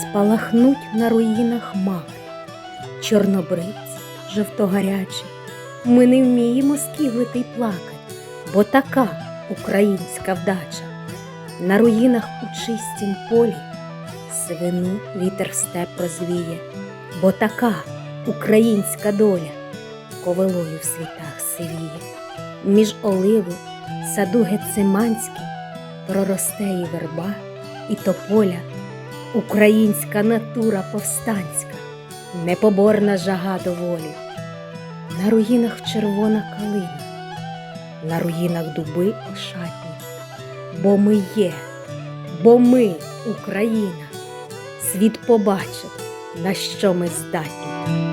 спалахнуть на руїнах маки, чорнобривці жовтогарячі. Ми не вміємо скиглити й плакать, бо така українська вдача. На руїнах у чистім полі свину вітер степ розвіє, бо така українська доля ковилою в світах сивіє. Між оливу, саду гециманський проросте і верба, і тополя, українська натура повстанська, непоборна жага до волі. На руїнах червона калина, на руїнах дуби ошатні, бо ми є, бо ми Україна, світ побачив, на що ми здатні.